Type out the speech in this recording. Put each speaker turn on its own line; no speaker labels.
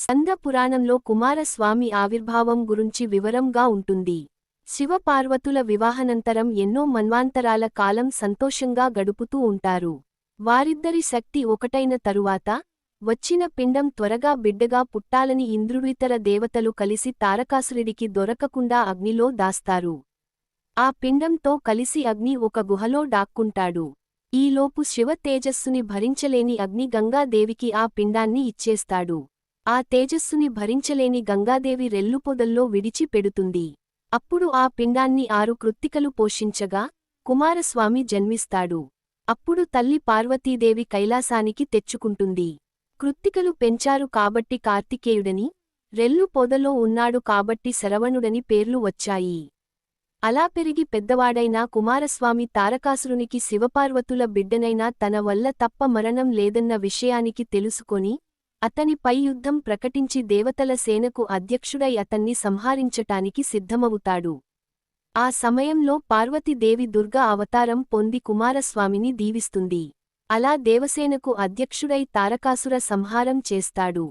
సంద పురాణంలో కుమారస్వామి ఆవిర్భావం గురించి వివరంగా ఉంటుంది. శివపార్వతుల వివాహానంతరం ఎన్నో మన్వాంతరాల కాలం సంతోషంగా గడుపుతూ ఉంటారు. వారిద్దరి శక్తి ఒకటైన తరువాత వచ్చిన పిండం త్వరగా బిడ్డగా పుట్టాలని ఇంద్రుడితర దేవతలు కలిసి తారకాసురుడికి దొరకకుండా అగ్నిలో దాస్తారు. ఆ పిండంతో కలిసి అగ్ని ఒక గుహలో డాక్కుంటాడు. ఈలోపు శివ తేజస్సుని భరించలేని అగ్ని గంగాదేవికి ఆ పిండాన్ని ఇచ్చేస్తాడు. ఆ తేజస్సుని భరించలేని గంగాదేవి రెల్లుపొదల్లో విడిచి పెడుతుంది. అప్పుడు ఆ పిండాన్ని ఆరు కృత్తికలు పోషించగా కుమారస్వామి జన్మిస్తాడు. అప్పుడు తల్లి పార్వతీదేవి కైలాసానికి తెచ్చుకుంటుంది. కృత్తికలు పెంచారు కాబట్టి కార్తికేయుడని రెల్లు పొదలో ఉన్నాడు కాబట్టి శరవణుడని పేర్లు వచ్చాయి. అలా పెరిగి పెద్దవాడైన కుమారస్వామి తారకాసురునికి శివపార్వతుల బిడ్డనైనా తన వల్ల తప్ప మరణం లేదన్న విషయానికి తెలుసుకొని అతనిపై యుద్ధం ప్రకటించి దేవతల సేనకు అధ్యక్షుడై అతన్ని సంహరించటానికి సిద్ధమవుతాడు. ఆ సమయంలో పార్వతీదేవి దుర్గా అవతారం పొంది కుమారస్వామిని దీవిస్తుంది. అలా దేవసేనకు అధ్యక్షుడై తారకాసుర సంహారం చేస్తాడు.